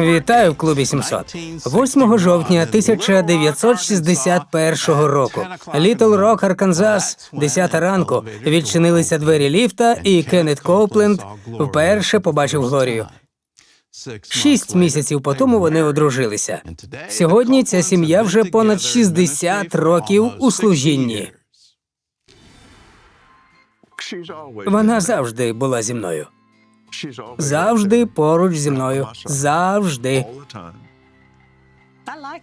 Вітаю в клубі 700. 8 жовтня 1961 року. Літл Рок, Арканзас, 10 ранку. Відчинилися двері ліфта, і Кеннет Коупленд вперше побачив Глорію. Шість місяців по тому вони одружилися. Сьогодні ця сім'я вже понад 60 років у служінні. Вона завжди була зі мною. Завжди поруч зі мною. Завжди.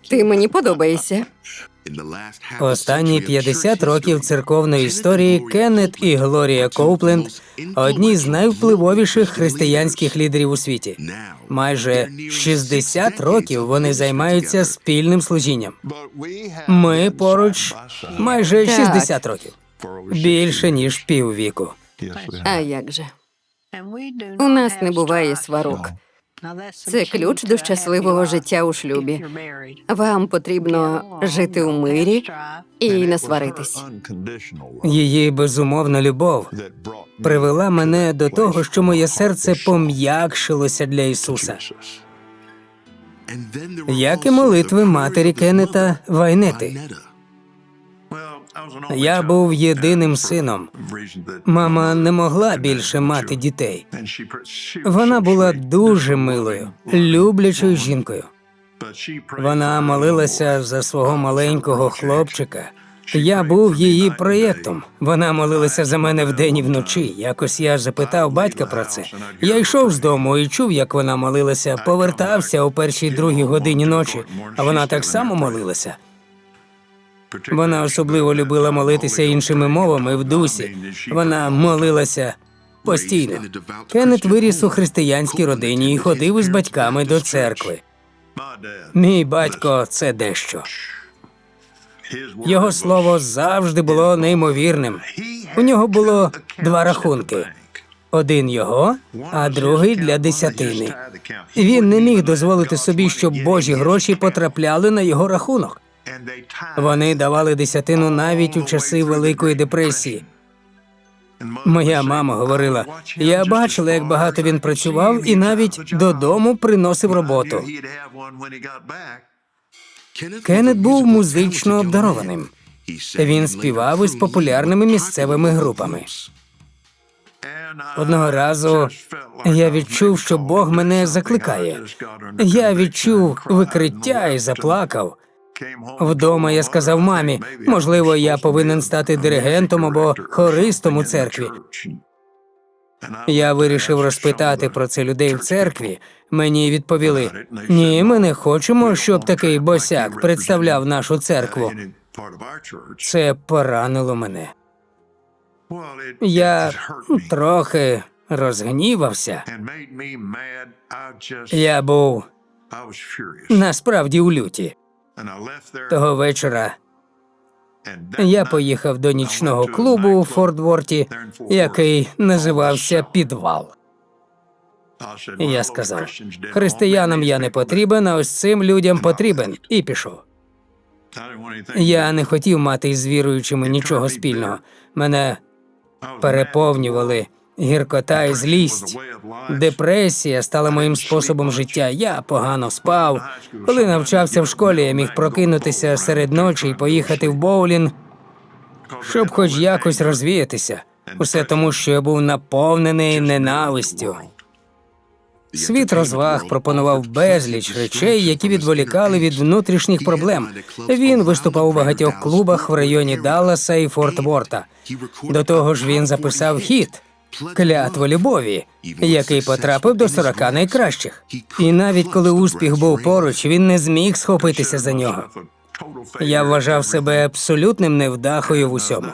Ти мені подобаєшся. Останні 50 років церковної історії Кеннет і Глорія Коупленд одні з найвпливовіших християнських лідерів у світі. Майже 60 років вони займаються спільним служінням. Ми поруч майже Так. 60 років. Більше ніж піввіку. А як же? У нас не буває сварок. Це ключ до щасливого життя у шлюбі. Вам потрібно жити у мирі і не сваритись. Її безумовна любов привела мене до того, що моє серце пом'якшилося для Ісуса, як і молитви матері Кеннета Вайнети. Я був єдиним сином. Мама не могла більше мати дітей. Вона була дуже милою, люблячою жінкою. Вона молилася за свого маленького хлопчика. Я був її проєктом. Вона молилася за мене вдень і вночі. Якось я запитав батька про це. Я йшов з дому і чув, як вона молилася, повертався о першій другій годині ночі, а вона так само молилася. Вона особливо любила молитися іншими мовами в дусі. Вона молилася постійно. Кеннет виріс у християнській родині і ходив із батьками до церкви. Мій батько це дещо. Його слово завжди було неймовірним. У нього було два рахунки: один його, а другий для десятини. Він не міг дозволити собі, щоб божі гроші потрапляли на його рахунок. Вони давали десятину навіть у часи Великої депресії. Моя мама говорила: я бачила, як багато він працював, і навіть додому приносив роботу. Кеннет був музично обдарованим. Він співав із популярними місцевими групами. Одного разу я відчув, що Бог мене закликає. Я відчув викриття і заплакав. Вдома я сказав мамі, можливо, я повинен стати диригентом або хористом у церкві. Я вирішив розпитати про це людей в церкві. Мені відповіли: ні, ми не хочемо, щоб такий босяк представляв нашу церкву. Це поранило мене. Я трохи розгнівався. Я був насправді у люті. Того вечора. Я поїхав до нічного клубу у Фордворті, який називався Підвал. Я сказав: християнам я не потрібен, а ось цим людям потрібен, і пішов. Я не хотів мати із віруючими нічого спільного. Мене переповнювали гіркота і злість. Депресія стала моїм способом життя. Я погано спав. Коли навчався в школі, я міг прокинутися серед ночі і поїхати в боулінг, щоб хоч якось розвіятися. Усе тому, що я був наповнений ненавистю. Світ розваг пропонував безліч речей, які відволікали від внутрішніх проблем. Він виступав у багатьох клубах в районі Далласа і Форт Ворта. До того ж, він записав хіт клятва любові, який потрапив до 40 найкращих. І навіть коли успіх був поруч, він не зміг схопитися за нього. Я вважав себе абсолютним невдахою в усьому.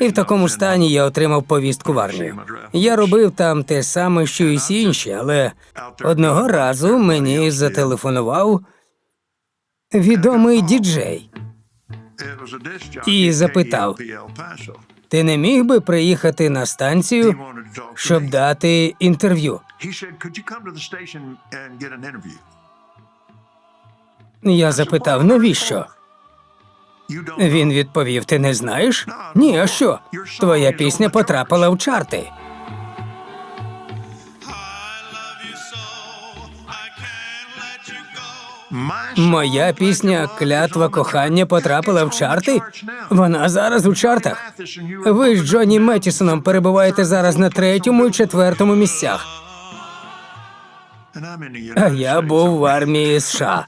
І в такому стані я отримав повістку в армію. Я робив там те саме, що й всі інші, але одного разу мені зателефонував відомий діджей. і запитав, Ти не міг би приїхати на станцію, щоб дати інтерв'ю? Я запитав, навіщо? Він відповів: Ти не знаєш? Ні, а що? Твоя пісня потрапила в чарти. Моя пісня Клятва кохання потрапила в чарти. Вона зараз у чартах. Ви з Джонні Меттісоном перебуваєте зараз на третьому і четвертому місцях. А я був в армії США.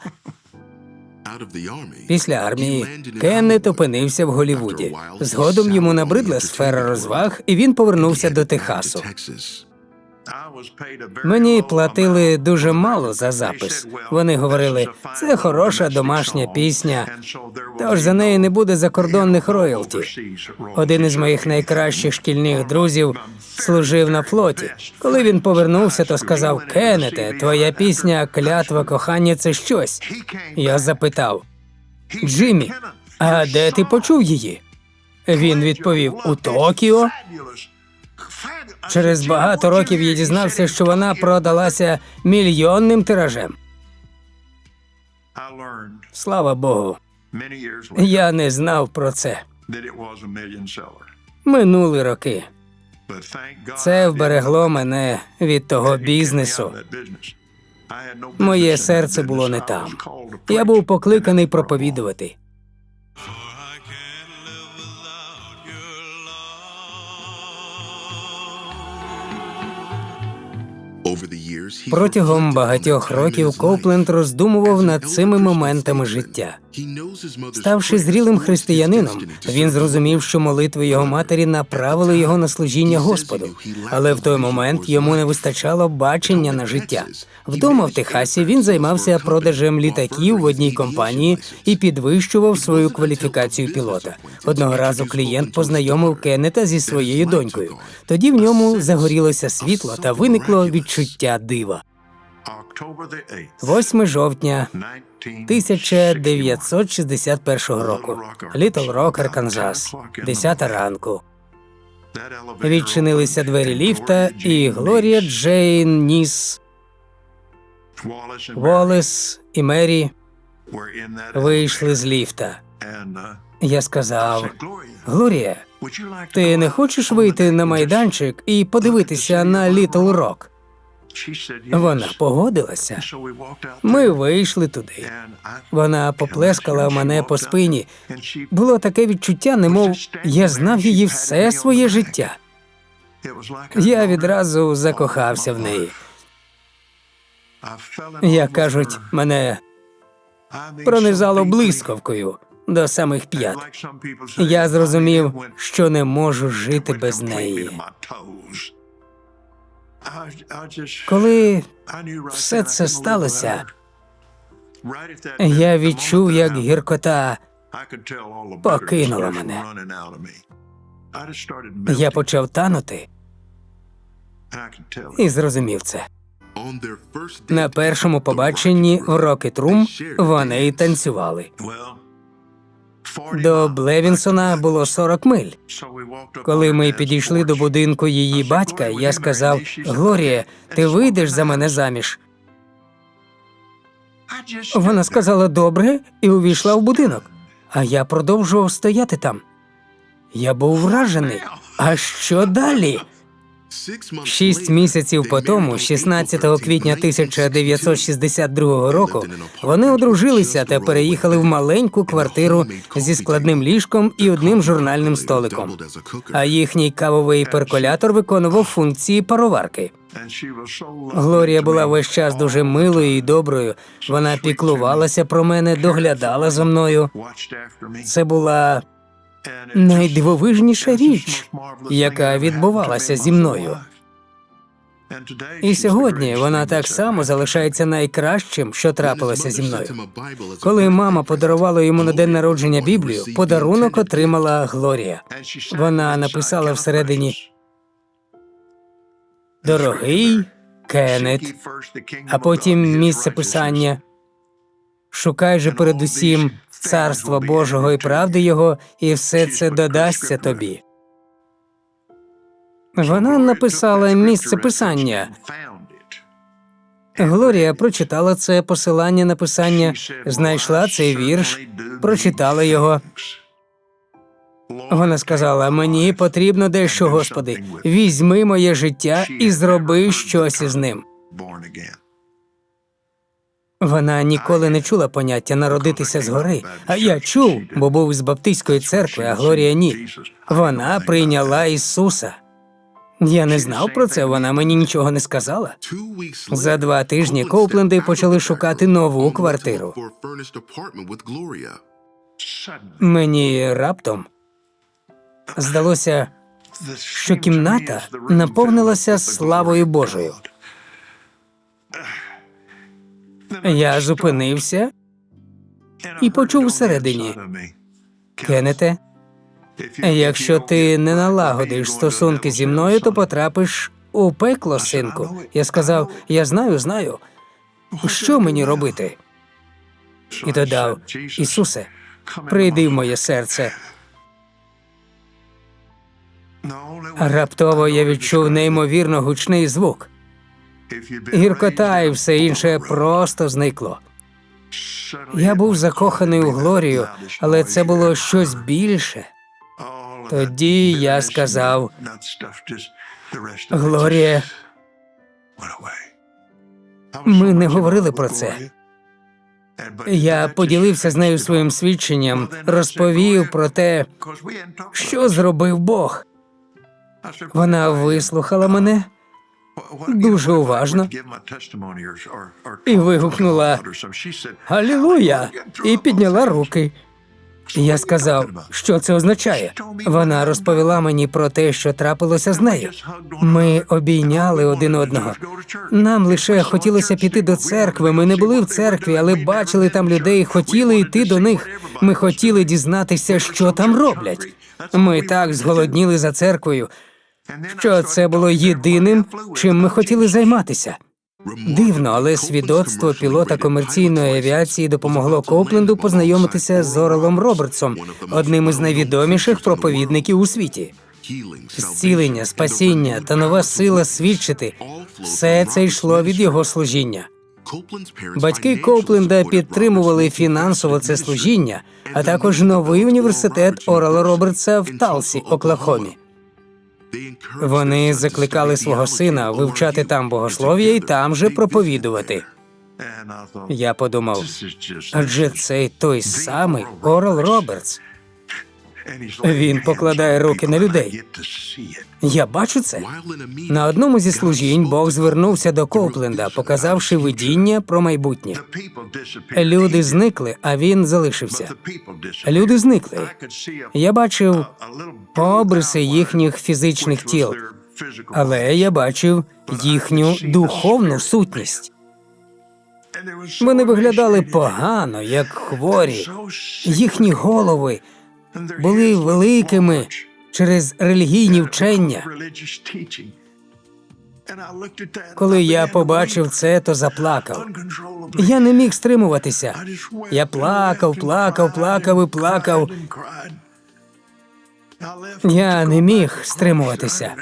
Після армії Кеннет опинився в Голівуді. Згодом йому набридла сфера розваг, і він повернувся до Техасу. Мені платили дуже мало за запис. Вони говорили, це хороша домашня пісня, тож за неї не буде закордонних роялті. Один із моїх найкращих шкільних друзів служив на флоті. Коли він повернувся, то сказав: Кеннете, твоя пісня Клятва кохання це щось. Я запитав Джиммі, а де ти почув її? Він відповів у Токіо. Через багато років я дізнався, що вона продалася мільйонним тиражем. Слава Богу, я не знав про це. Минули роки. Це вберегло мене від того бізнесу. Моє серце було не там. Я був покликаний проповідувати. Протягом багатьох років Копленд роздумував над цими моментами життя. Ставши зрілим християнином, він зрозумів, що молитви його матері направили його на служіння Господу, але в той момент йому не вистачало бачення на життя. Вдома в Техасі він займався продажем літаків в одній компанії і підвищував свою кваліфікацію пілота. Одного разу клієнт познайомив Кеннета зі своєю донькою. Тоді в ньому загорілося світло та виникло відчуття дива. 8 жовтня 1961 року. Літл Рок, Арканзас. 10 ранку. Відчинилися двері ліфта, і Глорія Джейн Ніс, Волес і Мері вийшли з ліфта. Я сказав: Глорія, ти не хочеш вийти на майданчик і подивитися на Літл Рок? Вона погодилася. Ми вийшли туди. Вона поплескала мене по спині. Було таке відчуття, немов я знав її все своє життя. Я відразу закохався в неї. Як кажуть, мене пронизало блискавкою до самих п'ят. Я зрозумів, що не можу жити без неї. Коли все це сталося, я відчув, як гіркота покинула мене. Я почав танути і зрозумів це. На першому побаченні в Рокет Рум вони й танцювали. До Блевінсона було 40 миль. Коли ми підійшли до будинку її батька, я сказав: Глорія, ти вийдеш за мене заміж. Вона сказала добре і увійшла в будинок. А я продовжував стояти там. Я був вражений. А що далі? Шість місяців по тому, 16 квітня 1962 року, вони одружилися та переїхали в маленьку квартиру зі складним ліжком і одним журнальним столиком. А їхній кавовий перколятор виконував функції пароварки. Глорія була весь час дуже милою і доброю. Вона піклувалася про мене, доглядала за мною. Це була найдивовижніша річ, яка відбувалася зі мною. І сьогодні вона так само залишається найкращим, що трапилося зі мною. Коли мама подарувала йому на день народження Біблію, подарунок отримала Глорія. Вона написала всередині Дорогий Кеннет, а потім місце писання. Шукай же передусім царства Божого і правди Його, і все це додасться тобі. Вона написала місце писання. Глорія прочитала це посилання на писання, знайшла цей вірш, прочитала його. Вона сказала: мені потрібно дещо, Господи, візьми моє життя і зроби щось із ним. Вона ніколи не чула поняття народитися згори. А я чув, бо був з Баптистської церкви, а Глорія ні. Вона прийняла Ісуса. Я не знав про це, вона мені нічого не сказала. За два тижні Коупленди почали шукати нову квартиру. Мені раптом здалося, що кімната наповнилася славою Божою. Я зупинився і почув всередині. Кеннете, якщо ти не налагодиш стосунки зі мною, то потрапиш у пекло, синку. Я сказав: я знаю, знаю. Що мені робити? І додав: Ісусе, прийди в моє серце. Раптово я відчув неймовірно гучний звук. Гіркота і все інше просто зникло. Я був закоханий у Глорію, але це було щось більше. Тоді я сказав: Глорія, ми не говорили про це. Я поділився з нею своїм свідченням, розповів про те, що зробив Бог. Вона вислухала мене дуже уважно і вигукнула Алілуя! і підняла руки. Я сказав, що це означає. Вона розповіла мені про те, що трапилося з нею. Ми обійняли один одного. Нам лише хотілося піти до церкви. Ми не були в церкві, але бачили там людей, хотіли йти до них. Ми хотіли дізнатися, що там роблять. Ми так зголодніли за церквою, що це було єдиним, чим ми хотіли займатися. Дивно, але свідоцтво пілота комерційної авіації допомогло Копленду познайомитися з Орелом Робертсом, одним із найвідоміших проповідників у світі. Зцілення, спасіння та нова сила свідчити все це йшло від його служіння. Батьки Копленда підтримували фінансово це служіння, а також новий університет Орела Робертса в Талсі, Оклахомі. Вони закликали свого сина вивчати там богослов'я і там же проповідувати. Я подумав, адже цей той самий Орел Робертс. Він покладає руки на людей. Я бачу це. На одному зі служінь Бог звернувся до Копленда, показавши видіння про майбутнє. Люди зникли, а він залишився. Люди зникли. Я бачив обриси їхніх фізичних тіл, але я бачив їхню духовну сутність. Вони виглядали погано, як хворі. Їхні голови були великими через релігійні вчення. Коли я побачив це, то заплакав. Я не міг стримуватися. Я плакав, плакав, плакав і плакав. Я не міг стримуватися.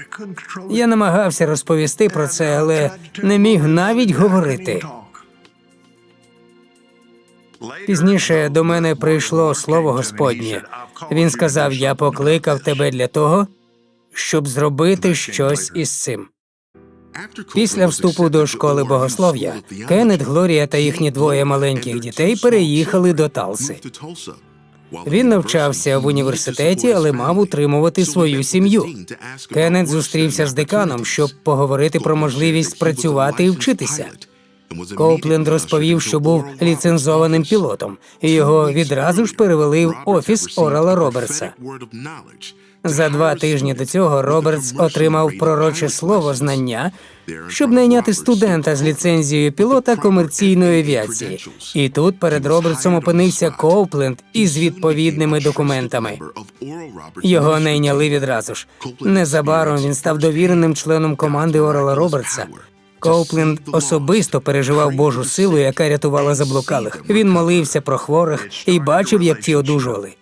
Я намагався розповісти про це, але не міг навіть говорити. Пізніше до мене прийшло слово Господнє. Він сказав: Я покликав тебе для того, щоб зробити щось із цим. Після вступу до школи богослов'я Кеннет, Глорія та їхні двоє маленьких дітей переїхали до Талси. Він навчався в університеті, але мав утримувати свою сім'ю. Кеннет зустрівся з деканом, щоб поговорити про можливість працювати і вчитися. Коупленд розповів, що був ліцензованим пілотом, і його відразу ж перевели в офіс Орала Робертса. За два тижні до цього Робертс отримав пророче слово знання, щоб найняти студента з ліцензією пілота комерційної авіації. І тут перед Робертсом опинився Коупленд із відповідними документами. Його найняли відразу ж. Незабаром він став довіреним членом команди Орала Робертса. Коупленд особисто переживав Божу силу, яка рятувала заблукалих. Він молився про хворих і бачив, як ті одужували.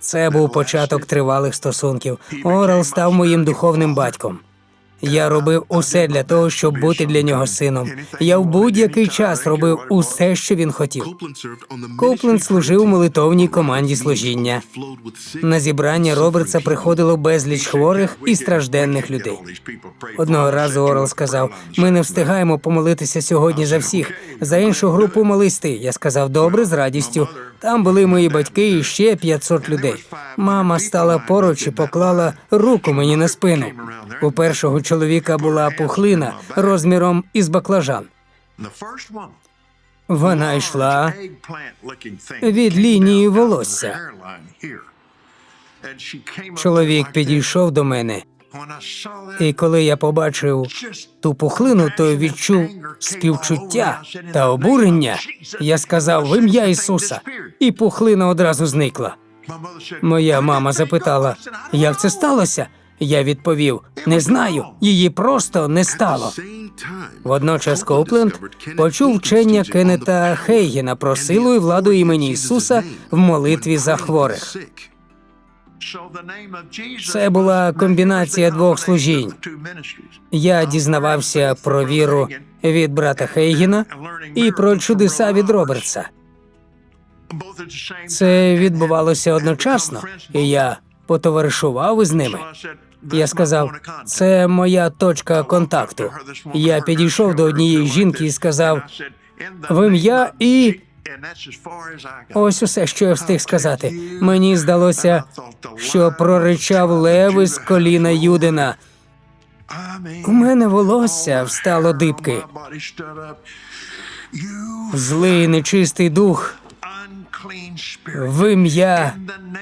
Це був початок тривалих стосунків. Орел став моїм духовним батьком. Я робив усе для того, щоб бути для нього сином. Я в будь-який час робив усе, що він хотів. Копленд служив у молитовній команді служіння. На зібрання Робертса приходило безліч хворих і стражденних людей. Одного разу Орел сказав: ми не встигаємо помолитися сьогодні за всіх. За іншу групу молись ти. Я сказав, добре, з радістю. Там були мої батьки і ще 500 людей. Мама стала поруч і поклала руку мені на спину. У першого чоловіка була пухлина розміром із баклажан. Вона йшла від лінії волосся. Чоловік підійшов до мене, і коли я побачив ту пухлину, то відчув співчуття та обурення. Я сказав в ім'я Ісуса, і пухлина одразу зникла. Моя мама запитала, як це сталося? Я відповів: не знаю, її просто не стало. Водночас Коупленд почув вчення Кеннета Хейгена про силу і владу імені Ісуса в молитві за хворих. Це була комбінація двох служінь. Я дізнавався про віру від брата Хейгена і про чудеса від Робертса. Це відбувалося одночасно, і я потоваришував із ними. Я сказав, це моя точка контакту. Я підійшов до однієї жінки і сказав в ім'я і ось усе, що я встиг сказати. Мені здалося, що проричав лев із коліна Юдина. У мене волосся встало дибки. Злий нечистий дух в ім'я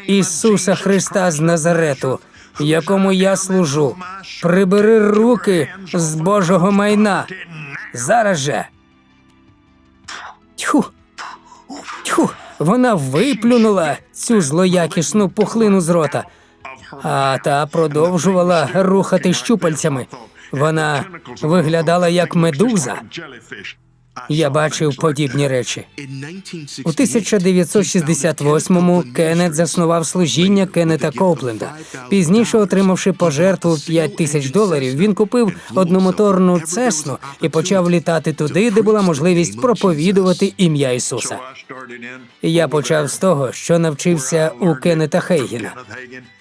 Ісуса Христа з Назарету, якому я служу. Прибери руки з Божого майна. Зараз же. Тьху. Тьху. Вона виплюнула цю злоякісну пухлину з рота, а та продовжувала рухати щупальцями. Вона виглядала як медуза. Я бачив подібні речі. У 1968-му Кеннет заснував служіння Кеннета Коупленда. Пізніше, отримавши пожертву 5 тисяч доларів, він купив одномоторну цесну і почав літати туди, де була можливість проповідувати ім'я Ісуса. Я почав з того, що навчився у Кеннета Хейгена.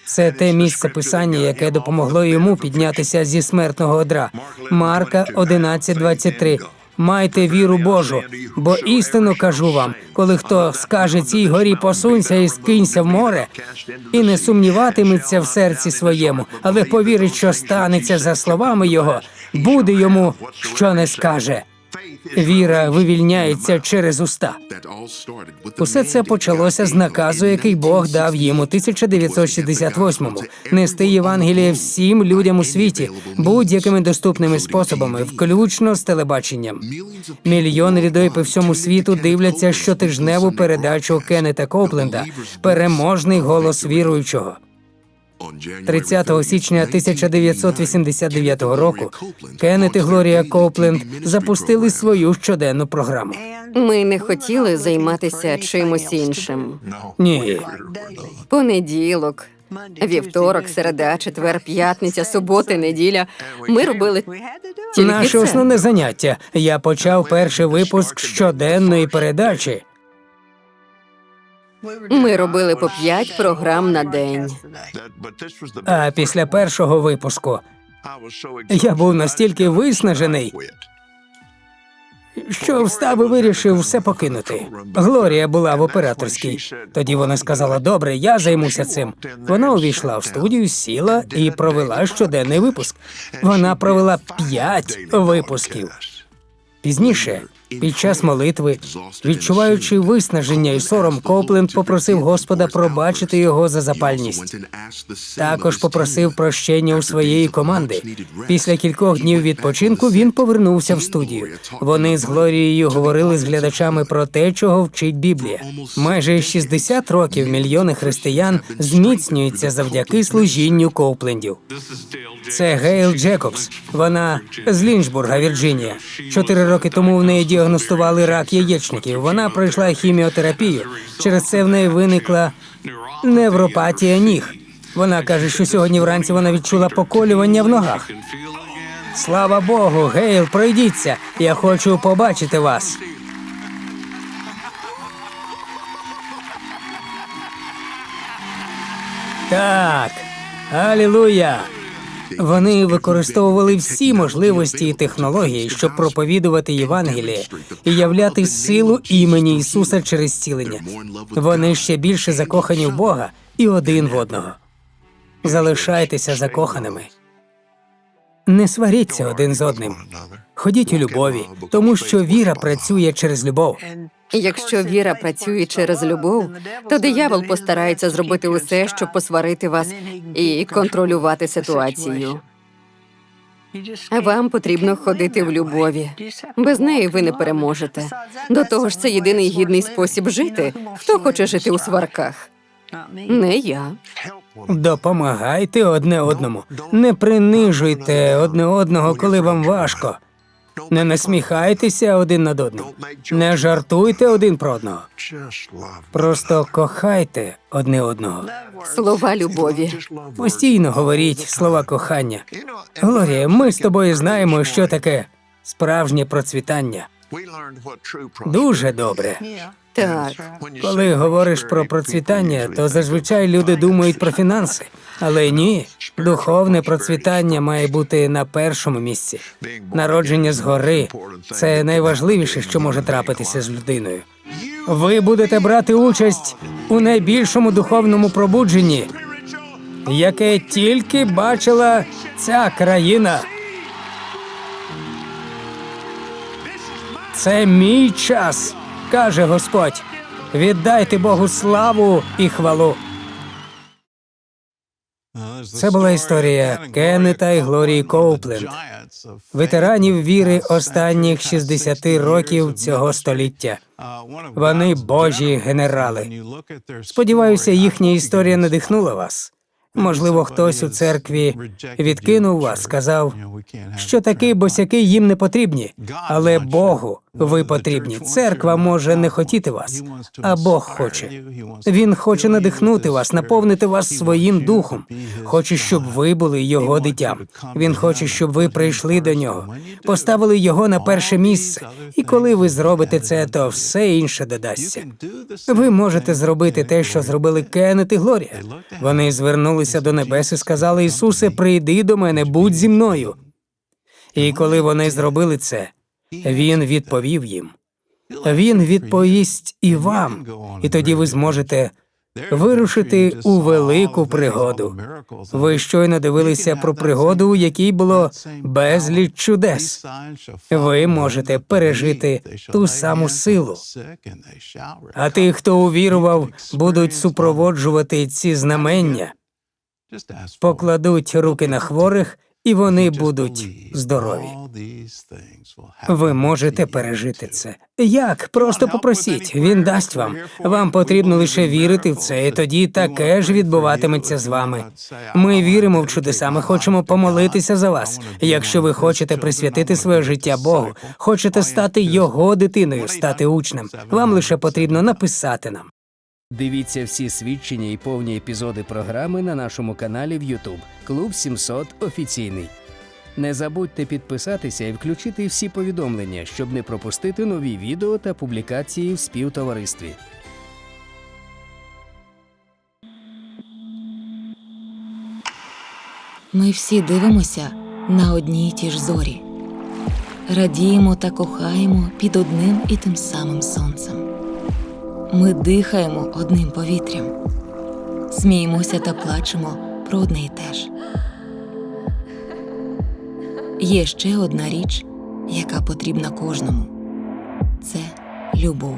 Це те місце писання, яке допомогло йому піднятися зі смертного одра. Марка 11.23. Майте віру Божу, бо істину кажу вам, коли хто скаже цій горі посунься і скинься в море, і не сумніватиметься в серці своєму, але повірить, що станеться за словами його, буде йому, що не скаже. Віра вивільняється через уста. Усе це почалося з наказу, який Бог дав їм у 1968-му. нести Євангеліє всім людям у світі будь-якими доступними способами, включно з телебаченням. Мільйони людей по всьому світу дивляться щотижневу передачу Кеннета Копленда Переможний голос віруючого. 30 січня 1989 року Кеннет і Глорія Копленд запустили свою щоденну програму. Ми не хотіли займатися чимось іншим. Ні, Понеділок, вівторок, середа, четвер, п'ятниця, субота, неділя. Ми робили тільки наше це. основне заняття. Я почав перший випуск щоденної передачі. Ми робили по п'ять програм на день. А після першого випуску я був настільки виснажений, що встав і вирішив все покинути. Глорія була в операторській. Тоді вона сказала: Добре, я займуся цим. Вона увійшла в студію, сіла і провела щоденний випуск. Вона провела п'ять випусків. Пізніше, під час молитви, відчуваючи виснаження і сором, Копленд попросив Господа пробачити його за запальність. Також попросив прощення у своєї команди. Після кількох днів відпочинку він повернувся в студію. Вони з Глорією говорили з глядачами про те, чого вчить Біблія. Майже 60 років мільйони християн зміцнюються завдяки служінню Коуплендів. Це Гейл Джекобс. Вона з Лінчбурга, Вірджинія. Чотири роки тому в неї діагностували рак яєчників. Вона пройшла хіміотерапію. Через це в неї виникла невропатія ніг. Вона каже, що сьогодні вранці вона відчула поколювання в ногах. Слава Богу, Гейл, пройдіться. Я хочу побачити вас. Так. Алілуя! Вони використовували всі можливості і технології, щоб проповідувати Євангеліє і являти силу імені Ісуса через цілення. Вони ще більше закохані в Бога і один в одного. Залишайтеся закоханими. Не сваріться один з одним. Ходіть у любові, тому що віра працює через любов. Якщо віра працює через любов, то диявол постарається зробити усе, щоб посварити вас і контролювати ситуацію. Вам потрібно ходити в любові. Без неї ви не переможете. До того ж, це єдиний гідний спосіб жити. Хто хоче жити у сварках? Не я. Допомагайте одне одному. Не принижуйте одне одного, коли вам важко. Не насміхайтеся один над одним. Не жартуйте один про одного. Просто кохайте одне одного. Слова любові. Постійно говоріть слова кохання. Глорія, ми з тобою знаємо, що таке справжнє процвітання. Дуже добре. Так. Коли говориш про процвітання, то зазвичай люди думають про фінанси. Але ні, духовне процвітання має бути на першому місці. Народження згори це найважливіше, що може трапитися з людиною. Ви будете брати участь у найбільшому духовному пробудженні, яке тільки бачила ця країна. Це мій час, каже Господь. Віддайте Богу славу і хвалу. Це була історія Кеннета і Глорії Коупленд, ветеранів віри останніх 60 років цього століття. Вони божі генерали. Сподіваюся, їхня історія надихнула вас. Можливо, хтось у церкві відкинув вас, сказав, що такі босяки їм не потрібні, але Богу ви потрібні. Церква може не хотіти вас, а Бог хоче. Він хоче надихнути вас, наповнити вас своїм духом. Хоче, щоб ви були його дитям. Він хоче, щоб ви прийшли до нього, поставили його на перше місце. І коли ви зробите це, то все інше додасться. Ви можете зробити те, що зробили Кеннет і Глорія. Вони звернулися до небес і сказали: Ісусе, прийди до мене, будь зі мною. І коли вони зробили це, він відповів їм. Він відповість і вам, і тоді ви зможете вирушити у велику пригоду. Ви щойно дивилися про пригоду, у якій було безліч чудес. Ви можете пережити ту саму силу. А ті, хто увірував, будуть супроводжувати ці знамення, покладуть руки на хворих, і вони будуть здорові. Ви можете пережити це. Як? Просто попросіть, він дасть вам. Вам потрібно лише вірити в це, і тоді таке ж відбуватиметься з вами. Ми віримо в чудеса. Ми хочемо помолитися за вас. Якщо ви хочете присвятити своє життя Богу, хочете стати його дитиною, стати учнем. Вам лише потрібно написати нам. Дивіться всі свідчення і повні епізоди програми на нашому каналі в YouTube Клуб 700 офіційний. Не забудьте підписатися і включити всі повідомлення, щоб не пропустити нові відео та публікації в співтоваристві. Ми всі дивимося на одні й ті ж зорі, радіємо та кохаємо під одним і тим самим сонцем. Ми дихаємо одним повітрям, сміємося та плачемо про одне й те ж. Є ще одна річ, яка потрібна кожному це любов.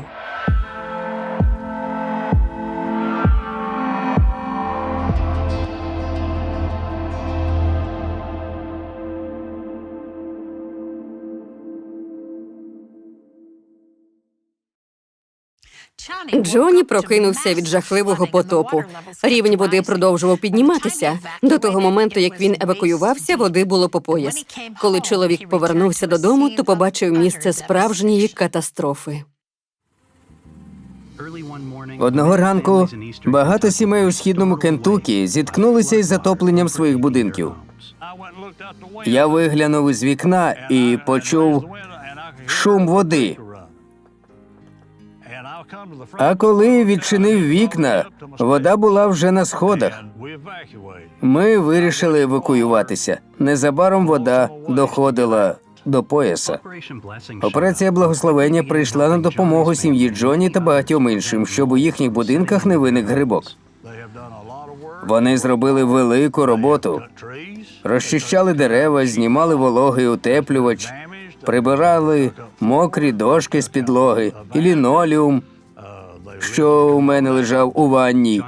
Джоні прокинувся від жахливого потопу. Рівень води продовжував підніматися. До того моменту, як він евакуювався, води було по пояс. Коли чоловік повернувся додому, то побачив місце справжньої катастрофи. Одного ранку багато сімей у східному Кентукі зіткнулися із затопленням своїх будинків. Я виглянув із вікна і почув шум води. А коли відчинив вікна, вода була вже на сходах. Ми вирішили евакуюватися. Незабаром вода доходила до пояса. Операція благословення прийшла на допомогу сім'ї Джоні та багатьом іншим, щоб у їхніх будинках не виник грибок. Вони зробили велику роботу, розчищали дерева, знімали вологий утеплювач, прибирали мокрі дошки з підлоги і лінолеум, що у мене лежав у ванні.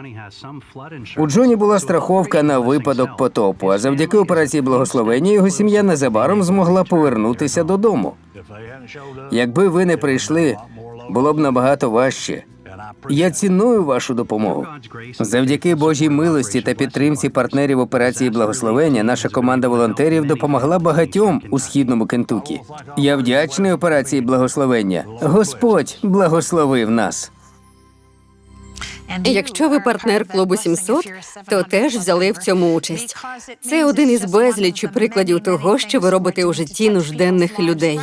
У Джоні була страховка на випадок потопу, а завдяки операції благословення його сім'я незабаром змогла повернутися додому. Якби ви не прийшли, було б набагато важче. Я ціную вашу допомогу. Завдяки Божій милості та підтримці партнерів операції благословення наша команда волонтерів допомогла багатьом у східному Кентукі. Я вдячний операції благословення. Господь благословив нас. Якщо ви партнер клубу 700, то теж взяли в цьому участь. Це один із безлічі прикладів того, що ви робите у житті нужденних людей.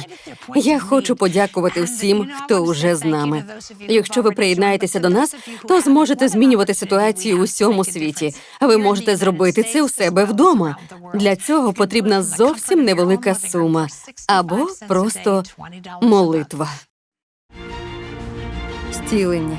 Я хочу подякувати всім, хто уже з нами. Якщо ви приєднаєтеся до нас, то зможете змінювати ситуацію у всьому світі. Ви можете зробити це у себе вдома. Для цього потрібна зовсім невелика сума або просто молитва. Зцілення,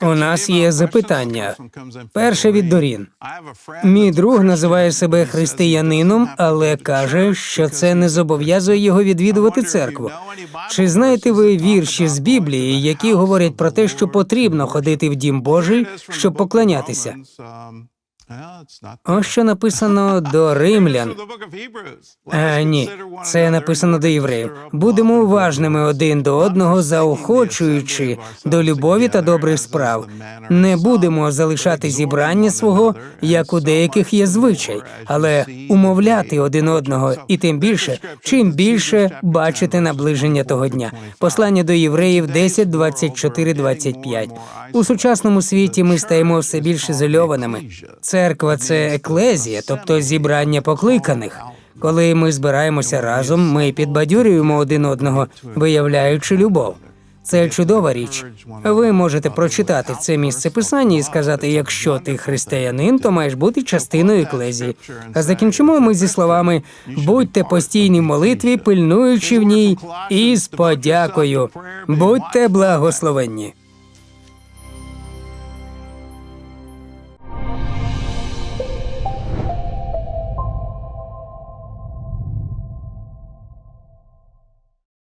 У нас є запитання. Перше від Дорін. Мій друг називає себе християнином, але каже, що це не зобов'язує його відвідувати церкву. Чи знаєте ви вірші з Біблії, які говорять про те, що потрібно ходити в дім Божий, щоб поклонятися? Ось що написано до римлян. А, ні, це написано до євреїв. Будемо уважними один до одного, заохочуючи до любові та добрих справ. Не будемо залишати зібрання свого, як у деяких є звичай, але умовляти один одного, і тим більше, чим більше бачити наближення того дня. Послання до євреїв 10, 24, 25. У сучасному світі ми стаємо все більш ізольованими. Церква це еклезія, тобто зібрання покликаних. Коли ми збираємося разом, ми підбадьорюємо один одного, виявляючи любов. Це чудова річ. Ви можете прочитати це місце писання і сказати: якщо ти християнин, то маєш бути частиною еклезії. А закінчимо ми зі словами: будьте постійні в молитві, пильнуючи в ній, і з подякою. Будьте благословенні.